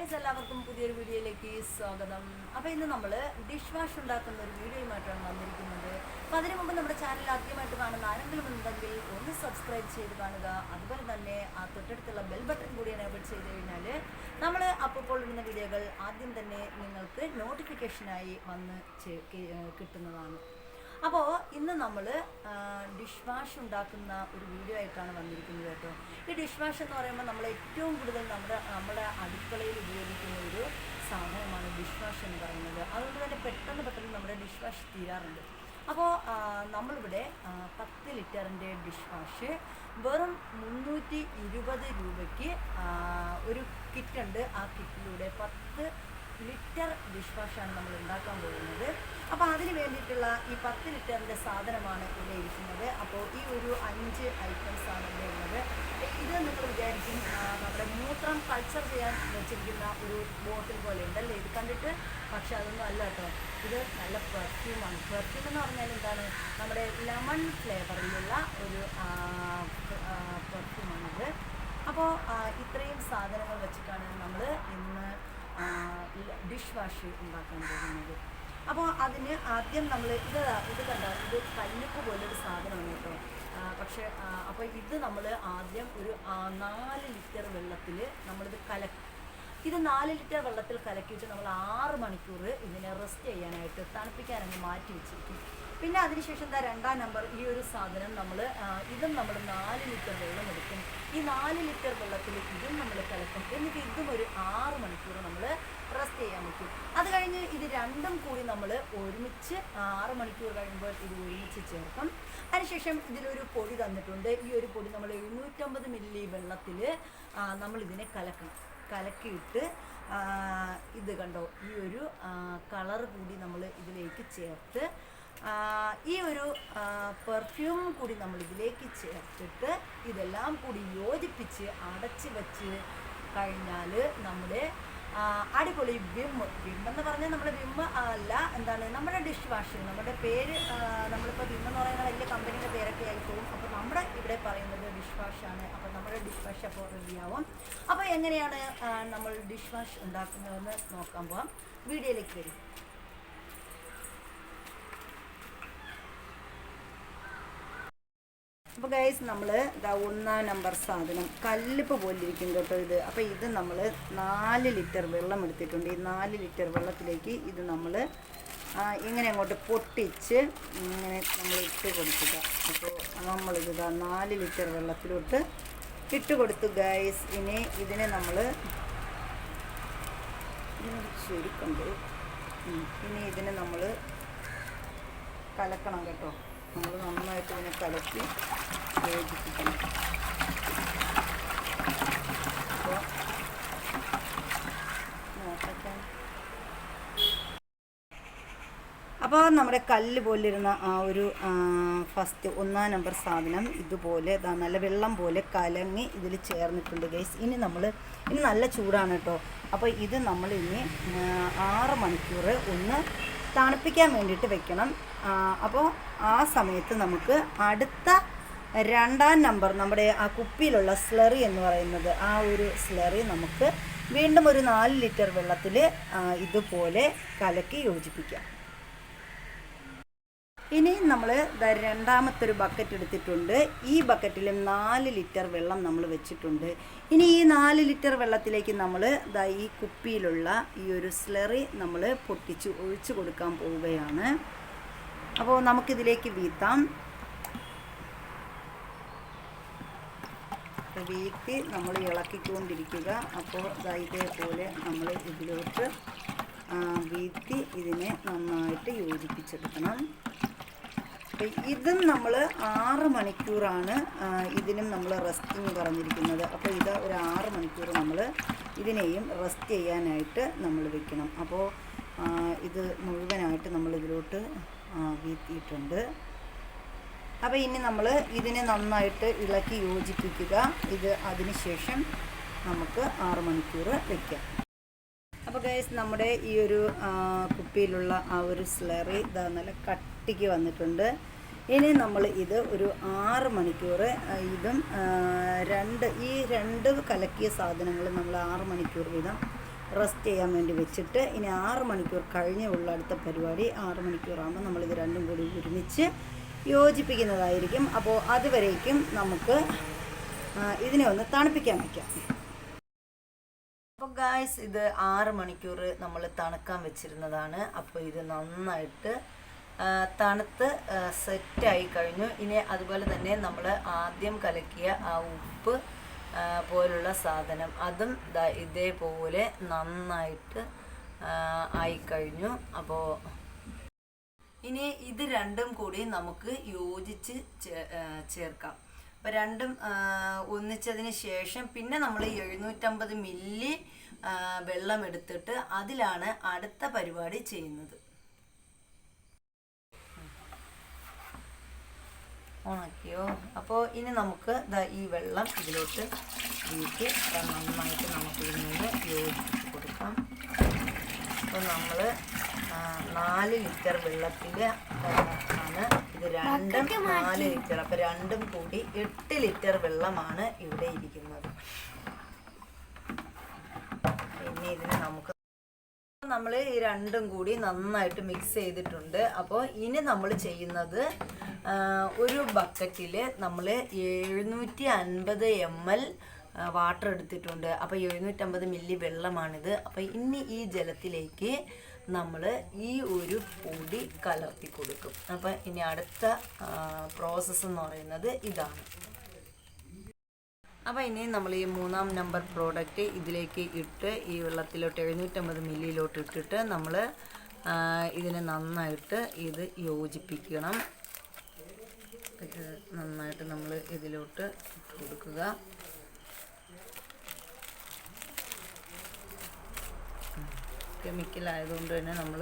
Guys എല്ലാവർക്കും പുതിയൊരു വീഡിയോയിലേക്ക് സ്വാഗതം. അപ്പോൾ ഇന്ന് നമ്മൾ ഡിഷ് വാഷ് ഉണ്ടാക്കുന്ന ഒരു വീഡിയോയുമായിട്ടാണ് വന്നിരിക്കുന്നത്. അപ്പോൾ അതിനു മുമ്പ് നമ്മുടെ ചാനൽ ആദ്യമായിട്ട് കാണുന്ന ആരെങ്കിലും ഉണ്ടെങ്കിൽ ഒന്ന് സബ്സ്ക്രൈബ് ചെയ്ത് കാണുക. അതുപോലെ തന്നെ ആ തൊട്ടടുത്തുള്ള ബെൽ ബട്ടൺ കൂടി എനേബിൾ ചെയ്ത് കഴിഞ്ഞാൽ നമ്മൾ അപ്പോൾ ഇടുന്ന വീഡിയോകൾ ആദ്യം തന്നെ നിങ്ങൾക്ക് നോട്ടിഫിക്കേഷനായി വന്ന് കിട്ടുന്നതാണ്. അപ്പോൾ ഇന്ന് നമ്മൾ ഡിഷ് വാഷ് ഉണ്ടാക്കുന്ന ഒരു വീഡിയോ ആയിട്ടാണ് വന്നിരിക്കുന്നത് കേട്ടോ. ഈ ഡിഷ് വാഷ് എന്ന് പറയുമ്പോൾ നമ്മൾ ഏറ്റവും കൂടുതൽ നമ്മുടെ നമ്മുടെ അടുക്കളയിൽ ഉപയോഗിക്കുന്ന ഒരു സാധനമാണ് ഡിഷ് വാഷ് എന്ന് പറയുന്നത്. അതുകൊണ്ട് തന്നെ പെട്ടെന്ന് പെട്ടെന്ന് നമ്മുടെ ഡിഷ് വാഷ് തീരാറുണ്ട് അപ്പോൾ നമ്മളിവിടെ പത്ത് ലിറ്ററിന്റെ ഡിഷ് വാഷ് വെറും മുന്നൂറ്റി ഇരുപത് രൂപയ്ക്ക് ഒരു കിറ്റുണ്ട് ആ കിറ്റിലൂടെ പത്ത് ലിറ്റർ ഡിഷ് വാഷാണ് നമ്മൾ ഉണ്ടാക്കാൻ പോകുന്നത്. അപ്പോൾ അതിന് വേണ്ടിയിട്ടുള്ള ഈ പത്ത് ലിറ്ററിന്റെ സാധനമാണ് ഇവിടെ ഇരിക്കുന്നത്. അപ്പോൾ ഈ ഒരു അഞ്ച് ഐറ്റംസ് ആണ് ഇവിടെ ഉള്ളത്. ഇത് നിങ്ങൾ വിചാരിക്കും നമ്മുടെ മൂത്രം കൾച്ചർ ചെയ്യാൻ വെച്ചിരിക്കുന്ന ഒരു ബോട്ടിൽ പോലെ ഉണ്ടല്ലേ? ഇത് കണ്ടിട്ട്? പക്ഷെ അതൊന്നും അല്ല കേട്ടോ. ഇത് നല്ല പെർഫ്യൂമാണ് പെർഫ്യൂം എന്ന് പറഞ്ഞാൽ എന്താണ്? നമ്മുടെ ലെമൺ ഫ്ലേവറിലുള്ള ഒരു പെർഫ്യൂമാണിത് അപ്പോൾ ഇത്രയും സാധനങ്ങൾ വെച്ചിട്ടാണ് നമ്മൾ ഇന്ന് ഡിഷ് വാഷ് ഉണ്ടാക്കാൻ പോകുന്നത്. അപ്പോൾ അതിന് ആദ്യം നമ്മൾ ഇത് ഇത് കണ്ട ഇത് കല്ലുപ്പ് പോലൊരു സാധനമാണ് കേട്ടോ. പക്ഷേ അപ്പോൾ ഇത് നമ്മൾ ആദ്യം ഒരു നാല് ലിറ്റർ വെള്ളത്തിൽ നമ്മളിത് കലക്കും ഇത് നാല് ലിറ്റർ വെള്ളത്തിൽ കലക്കിയിട്ട് നമ്മൾ ആറ് മണിക്കൂർ ഇതിനെ റെസ്റ്റ് ചെയ്യാനായിട്ട് തണുപ്പിക്കാനങ്ങ് മാറ്റി വെച്ചിരിക്കും. പിന്നെ അതിനുശേഷം എന്താ രണ്ടാം നമ്പർ ഈ ഒരു സാധനം നമ്മൾ ഇതും നമ്മൾ നാല് ലിറ്റർ വെള്ളം എടുക്കും. ഈ നാല് ലിറ്റർ വെള്ളത്തിൽ ഇതും നമ്മൾ കലക്കും എന്നിട്ട് ഇതും ഒരു ആറ് മണിക്കൂർ നമ്മൾ റെസ്റ്റ് ചെയ്യാൻ പറ്റും അത് കഴിഞ്ഞ് ഇത് രണ്ടും കൂടി നമ്മൾ ഒരുമിച്ച് ആറ് മണിക്കൂർ കഴിയുമ്പോൾ ഇത് ഒരുമിച്ച് ചേർക്കും. അതിനുശേഷം ഇതിലൊരു പൊടി തന്നിട്ടുണ്ട്. ഈ ഒരു പൊടി നമ്മൾ എഴുന്നൂറ്റമ്പത് മില്ലി വെള്ളത്തിൽ നമ്മൾ ഇതിനെ കലക്കണം. കലക്കിയിട്ട് ഇത് കണ്ടോ? ഈ ഒരു കളർ കൂടി നമ്മൾ ഇതിലേക്ക് ചേർത്ത് ഈ ഒരു പെർഫ്യൂം കൂടി നമ്മൾ ഇതിലേക്ക് ചേർത്തിട്ട് ഇതെല്ലാം കൂടി യോജിപ്പിച്ച് അടച്ച് വെച്ച് കഴിഞ്ഞാൽ നമ്മുടെ അടിപൊളി വിം വിം എന്ന് പറഞ്ഞാൽ നമ്മുടെ വിം അല്ല എന്താണ് നമ്മുടെ ഡിഷ് വാഷ് നമ്മുടെ പേര് നമ്മളിപ്പോൾ വിം എന്ന് പറയുന്ന വലിയ കമ്പനിയുടെ പേരൊക്കെ ആയി പോകും. അപ്പോൾ നമ്മുടെ ഇവിടെ പറയുന്നത് ഡിഷ് വാഷാണ് അപ്പോൾ നമ്മുടെ ഡിഷ് വാഷ് അപ്പോൾ റെഡിയാവും അപ്പോൾ എങ്ങനെയാണ് നമ്മൾ ഡിഷ് വാഷ് ഉണ്ടാക്കുന്നതെന്ന് നോക്കാൻ പോവാം. വീഡിയോയിലേക്ക് വരും. അപ്പോൾ ഗൈസ് നമ്മൾ ഇതാ ഒന്നാം നമ്പർ സാധനം കല്ലിപ്പ് പോലിരിക്കും കേട്ടോ ഇത്. അപ്പോൾ ഇത് നമ്മൾ നാല് ലിറ്റർ വെള്ളം എടുത്തിട്ടുണ്ട്. ഈ നാല് ലിറ്റർ വെള്ളത്തിലേക്ക് ഇത് നമ്മൾ ഇങ്ങനെ അങ്ങോട്ട് പൊട്ടിച്ച് ഇങ്ങനെ നമ്മൾ ഇട്ട് കൊടുക്കുക. അപ്പോൾ നമ്മളിത് നാല് ലിറ്റർ വെള്ളത്തിലോട്ട് ഇട്ട് കൊടുത്തു ഗൈസ് ഇനി ഇതിനെ നമ്മൾ ശരിക്കുണ്ട്. ഇനി ഇതിനെ നമ്മൾ കലക്കണം കേട്ടോ. നമ്മൾ നന്നായിട്ട് ഇതിനെ കലക്കി യോജിപ്പിക്കണം അപ്പോൾ നമ്മുടെ കല്ല് പോലിരുന്ന ആ ഒരു ഫസ്റ്റ് ഒന്നാം നമ്പർ സാധനം ഇതുപോലെ നല്ല വെള്ളം പോലെ കലങ്ങി ഇതിൽ ചേർന്നിട്ടുണ്ട് ഗൈസ് ഇനി നമ്മൾ ഇനി നല്ല ചൂടാണ് കേട്ടോ. അപ്പോൾ ഇത് നമ്മൾ ഇനി ആറ് മണിക്കൂർ ഒന്ന് തണുപ്പിക്കാൻ വേണ്ടിയിട്ട് വെക്കണം. അപ്പോൾ ആ സമയത്ത് നമുക്ക് അടുത്ത രണ്ടാം നമ്പർ നമ്മുടെ ആ കുപ്പിയിലുള്ള സ്ലറി എന്ന് പറയുന്നത് ആ ഒരു സ്ലറി നമുക്ക് വീണ്ടും ഒരു നാല് ലിറ്റർ വെള്ളത്തിൽ ഇതുപോലെ കലക്കി യോജിപ്പിക്കാം. ഇനി നമ്മൾ രണ്ടാമത്തെ ഒരു ബക്കറ്റ് എടുത്തിട്ടുണ്ട്. ഈ ബക്കറ്റിലും നാല് ലിറ്റർ വെള്ളം നമ്മൾ വെച്ചിട്ടുണ്ട്. ഇനി ഈ നാല് ലിറ്റർ വെള്ളത്തിലേക്ക് നമ്മൾ ദാ ഈ കുപ്പിയിലുള്ള ഈ ഒരു സ്ലറി നമ്മൾ പൊട്ടിച്ച് ഒഴിച്ചു കൊടുക്കാൻ പോവുകയാണ്. അപ്പോൾ നമുക്കിതിലേക്ക് വീത്താം. വീത്തി നമ്മൾ ഇളക്കിക്കൊണ്ടിരിക്കുക. അപ്പോൾ ഇതേപോലെ നമ്മൾ ഇതിലോട്ട് വീട്ടി ഇതിനെ നന്നായിട്ട് യോജിപ്പിച്ചെടുക്കണം. ഇതും നമ്മൾ ആറ് മണിക്കൂറാണ് ഇതിനും നമ്മൾ റെസ്റ്റിങ് പറഞ്ഞിരിക്കുന്നത്. അപ്പോൾ ഇത് ഒരു ആറ് മണിക്കൂർ നമ്മൾ ഇതിനെയും റെസ്റ്റ് ചെയ്യാനായിട്ട് നമ്മൾ വെക്കണം. അപ്പോൾ ഇത് മുഴുവനായിട്ട് നമ്മൾ ഇതിലോട്ട് വീത്തിയിട്ടുണ്ട് അപ്പോൾ ഇനി നമ്മൾ ഇതിനെ നന്നായിട്ട് ഇളക്കി യോജിപ്പിക്കുക. ഇത് അതിനുശേഷം നമുക്ക് ആറ് മണിക്കൂർ വയ്ക്കാം അപ്പോൾ ഗൈസ് നമ്മുടെ ഈ ഒരു കുപ്പിയിലുള്ള ആ ഒരു സ്ലറി ഇതാ നല്ല കട്ടിക്ക് വന്നിട്ടുണ്ട്. ഇനി നമ്മൾ ഇത് ഒരു ആറ് മണിക്കൂർ ഇതും രണ്ട് ഈ രണ്ട് കലക്കിയ സാധനങ്ങൾ നമ്മൾ ആറ് മണിക്കൂർ വീതം റെസ്റ്റ് ചെയ്യാൻ വേണ്ടി വെച്ചിട്ട് ഇനി ആറ് മണിക്കൂർ കഴിഞ്ഞ് ഉള്ള അടുത്ത പരിപാടി ആറ് മണിക്കൂറാകുമ്പോൾ നമ്മളിത് രണ്ടും കൂടി ഒരുമിച്ച് യോജിപ്പിക്കുന്നതായിരിക്കും. അപ്പോൾ അതുവരേക്കും നമുക്ക് ഇതിനെ ഒന്ന് തണുപ്പിക്കാൻ വയ്ക്കാം. അപ്പോൾ ഗായ്സ് ഇത് ആറ് മണിക്കൂർ നമ്മൾ തണുക്കാൻ വെച്ചിരുന്നതാണ്. അപ്പോൾ ഇത് നന്നായിട്ട് തണുത്ത് സെറ്റായി കഴിഞ്ഞു. ഇനി അതുപോലെ തന്നെ നമ്മൾ ആദ്യം കലക്കിയ ആ ഉപ്പ് പോലുള്ള സാധനം അതും ഇതേപോലെ നന്നായിട്ട് ആയി ആയിക്കഴിഞ്ഞു അപ്പോൾ ഇനി ഇത് രണ്ടും കൂടി നമുക്ക് യോജിച്ച് ചേർക്കാം. അപ്പം രണ്ടും ഒന്നിച്ചതിന് ശേഷം പിന്നെ നമ്മൾ എഴുന്നൂറ്റമ്പത് മില്ലി വെള്ളം എടുത്തിട്ട് അതിലാണ് അടുത്ത പരിപാടി ചെയ്യുന്നത്. ഉണക്കിയോ അപ്പോൾ ഇനി നമുക്ക് ഈ വെള്ളം ഇതിലോട്ട് വീട്ടി നന്നായിട്ട് നമുക്ക് ഇതിൽ നിന്ന് യോജിപ്പിച്ച് കൊടുക്കാം. അപ്പോൾ നമ്മൾ നാല് ലിറ്റർ വെള്ളത്തിൽ ആണ് ഇത് രണ്ടും നാല് ലിറ്റർ. അപ്പം രണ്ടും കൂടി എട്ട് ലിറ്റർ വെള്ളമാണ് ഇവിടെ ഇരിക്കുന്നത്. പിന്നെ ഇതിന് നമുക്ക് നമ്മൾ ഈ രണ്ടും കൂടി നന്നായിട്ട് മിക്സ് ചെയ്തിട്ടുണ്ട്. അപ്പോൾ ഇനി നമ്മൾ ചെയ്യുന്നത് ഒരു ബക്കറ്റിൽ നമ്മൾ എഴുന്നൂറ്റി അൻപത് എം എൽ വാട്ടർ എടുത്തിട്ടുണ്ട്. അപ്പോൾ എഴുന്നൂറ്റമ്പത് മില്ലി വെള്ളമാണിത്. അപ്പോൾ ഇനി ഈ ജലത്തിലേക്ക് നമ്മൾ ഈ ഒരു പൊടി കലർത്തി കൊടുക്കും. അപ്പം ഇനി അടുത്ത പ്രോസസ്സ് എന്ന് പറയുന്നത് ഇതാണ്. അപ്പോൾ ഇനി നമ്മൾ ഈ മൂന്നാം നമ്പർ പ്രോഡക്റ്റ് ഇതിലേക്ക് ഇട്ട് ഈ വെള്ളത്തിലോട്ട് എഴുന്നൂറ്റമ്പത് മില്ലിയിലോട്ട് ഇട്ടിട്ട് നമ്മൾ ഇതിനെ നന്നായിട്ട് ഇത് യോജിപ്പിക്കണം. ഇത് നന്നായിട്ട് നമ്മൾ ഇതിലോട്ട് കൊടുക്കുക. കെമിക്കൽ ആയതുകൊണ്ട് തന്നെ നമ്മൾ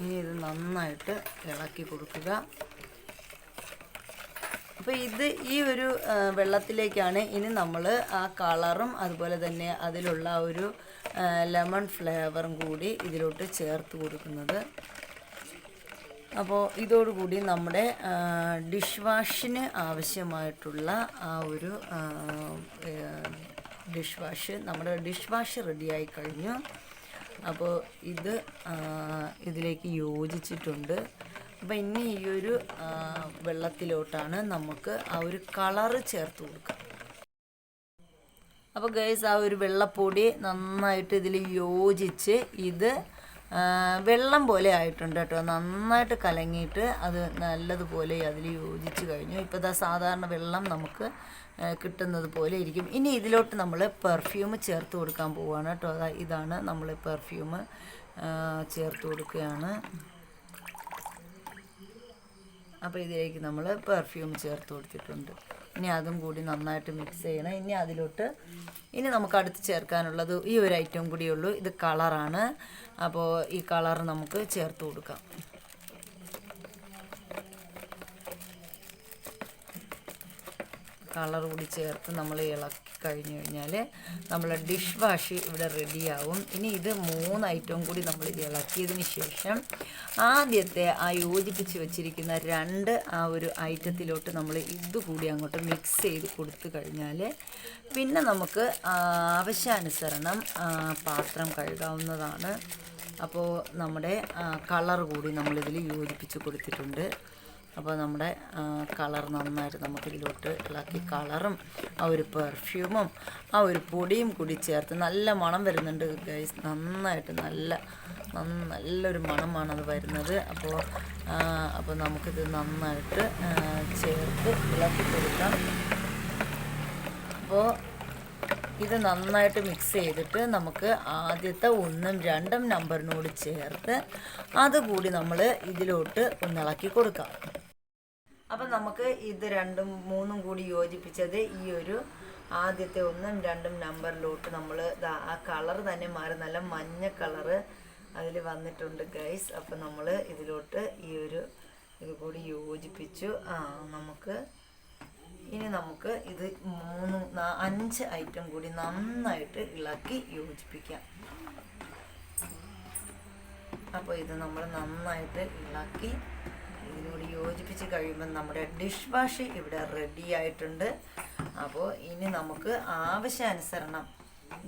ഇനി ഇത് നന്നായിട്ട് ഇളക്കി കൊടുക്കുക. അപ്പോൾ ഇത് ഈ ഒരു വെള്ളത്തിലേക്കാണ് ഇനി നമ്മൾ ആ കളറും അതുപോലെ തന്നെ അതിലുള്ള ഒരു ലെമൺ ഫ്ലേവറും കൂടി ഇതിലോട്ട് ചേർത്ത് കൊടുക്കുന്നത്. അപ്പോൾ ഇതോടുകൂടി നമ്മുടെ ഡിഷ് വാഷിന് ആവശ്യമായിട്ടുള്ള ആ ഒരു ഡിഷ് വാഷ്. നമ്മുടെ ഡിഷ് വാഷ് റെഡിയായി കഴിഞ്ഞു. അപ്പോൾ ഇത് ഇതിലേക്ക് യോജിച്ചിട്ടുണ്ട്. അപ്പോൾ ഇനി ഈ ഒരു വെള്ളത്തിലോട്ടാണ് നമുക്ക് ആ ഒരു കളറ് ചേർത്ത് കൊടുക്കുക അപ്പോൾ ഗൈസ് ആ ഒരു വെള്ളപ്പൊടി നന്നായിട്ട് ഇതിൽ യോജിച്ച് ഇത് വെള്ളം പോലെ ആയിട്ടുണ്ട് കേട്ടോ. നന്നായിട്ട് കലങ്ങിയിട്ട് അത് നല്ലതുപോലെ അതിൽ യോജിച്ച് കഴിഞ്ഞു. ഇപ്പോൾ ഇതാ സാധാരണ വെള്ളം നമുക്ക് കിട്ടുന്നത് പോലെ ഇരിക്കും. ഇനി ഇതിലോട്ട് നമ്മൾ പെർഫ്യൂം ചേർത്ത് കൊടുക്കാൻ പോവുകയാണ് കേട്ടോ. അതാ ഇതാണ് നമ്മൾ പെർഫ്യൂം ചേർത്ത് കൊടുക്കുകയാണ്. അപ്പോൾ ഇതിലേക്ക് നമ്മൾ പെർഫ്യൂം ചേർത്ത് കൊടുത്തിട്ടുണ്ട്. ഇനി അതും കൂടി നന്നായിട്ട് മിക്സ് ചെയ്യണം. ഇനി അതിലോട്ട് ഇനി നമുക്ക് അടുത്ത് ചേർക്കാനുള്ളത് ഈ ഒരു ഐറ്റം കൂടിയുള്ളൂ ഇത് കളറാണ് അപ്പോൾ ഈ കളർ നമുക്ക് ചേർത്ത് കൊടുക്കാം. കളർ കൂടി ചേർത്ത് നമ്മൾ ഇളക്കി കഴിഞ്ഞു കഴിഞ്ഞാൽ നമ്മൾ ഡിഷ് വാഷ് ഇവിടെ റെഡിയാവും. ഇനി ഇത് മൂന്ന് ഐറ്റവും കൂടി നമ്മൾ ഇളക്കിയതിന് ശേഷം ആദ്യത്തെ ആ യോജിപ്പിച്ച് വെച്ചിരിക്കുന്ന രണ്ട് ആ ഒരു ഐറ്റത്തിലോട്ട് നമ്മൾ ഇത് കൂടി അങ്ങോട്ട് മിക്സ് ചെയ്ത് കൊടുത്തു കഴിഞ്ഞാൽ പിന്നെ നമുക്ക് ആവശ്യാനുസരണം പാത്രം കഴുകാവുന്നതാണ്. അപ്പോൾ നമ്മുടെ കളർ കൂടി നമ്മളിതിൽ യോജിപ്പിച്ച് കൊടുത്തിട്ടുണ്ട്. അപ്പോൾ നമ്മുടെ കളർ നന്നായിട്ട് നമുക്കിതിലോട്ട് ഇളക്കി കളറും ആ ഒരു പെർഫ്യൂമും ആ ഒരു പൊടിയും കൂടി ചേർത്ത് നല്ല മണം വരുന്നുണ്ട് ഗൈസ് നന്നായിട്ട് നല്ല നല്ലൊരു മണമാണ് അത് വരുന്നത്. അപ്പോൾ അപ്പോൾ നമുക്കിത് നന്നായിട്ട് ചേർത്ത് ഇളക്കി കൊടുക്കാം. അപ്പോൾ ഇത് നന്നായിട്ട് മിക്സ് ചെയ്തിട്ട് നമുക്ക് ആദ്യത്തെ ഒന്നും രണ്ടും നമ്പറിനോട് ചേർത്ത് അതുകൂടി നമ്മൾ ഇതിലോട്ട് ഒന്നിളക്കി കൊടുക്കാം. അപ്പം നമുക്ക് ഇത് രണ്ടും മൂന്നും കൂടി യോജിപ്പിച്ചത് ഈ ഒരു ആദ്യത്തെ ഒന്നും രണ്ടും നമ്പറിലോട്ട് നമ്മൾ ആ കളർ തന്നെ മാറി നല്ല മഞ്ഞ കളറ് അതിൽ വന്നിട്ടുണ്ട് ഗൈസ്. അപ്പം നമ്മൾ ഇതിലോട്ട് ഈ ഒരു ഇത് കൂടി യോജിപ്പിച്ചു. ആ നമുക്ക് ഇനി നമുക്ക് ഇത് മൂന്ന് അഞ്ച് ഐറ്റം കൂടി നന്നായിട്ട് ഇളക്കി യോജിപ്പിക്കാം. അപ്പോൾ ഇത് നമ്മൾ നന്നായിട്ട് ഇളക്കി യോജിപ്പിച്ച് കഴിയുമ്പോൾ നമ്മുടെ ഡിഷ് വാഷ് ഇവിടെ റെഡി ആയിട്ടുണ്ട്. അപ്പോൾ ഇനി നമുക്ക് ആവശ്യാനുസരണം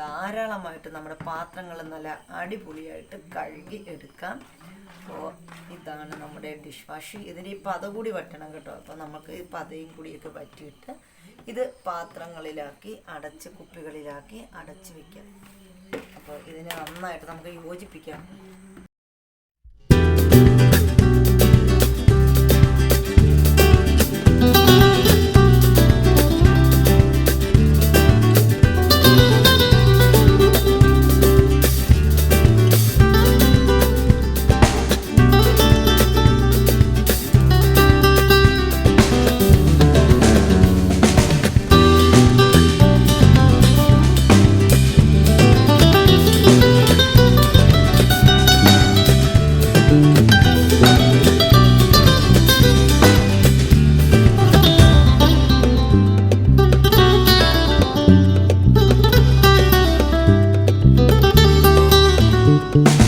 ധാരാളമായിട്ട് നമ്മുടെ പാത്രങ്ങൾ നല്ല അടിപൊളിയായിട്ട് കഴുകി എടുക്കാം. അപ്പോൾ ഇതാണ് നമ്മുടെ ഡിഷ് വാഷ്. ഇതിന് ഈ പത കൂടി വറ്റണം കേട്ടോ. അപ്പോൾ നമുക്ക് ഈ പതയും കൂടിയൊക്കെ വറ്റിയിട്ട് ഇത് പാത്രങ്ങളിലാക്കി അടച്ച് കുപ്പികളിലാക്കി അടച്ച് വയ്ക്കാം അപ്പോൾ ഇതിനെ നന്നായിട്ട് നമുക്ക് യോജിപ്പിക്കാം. Bye.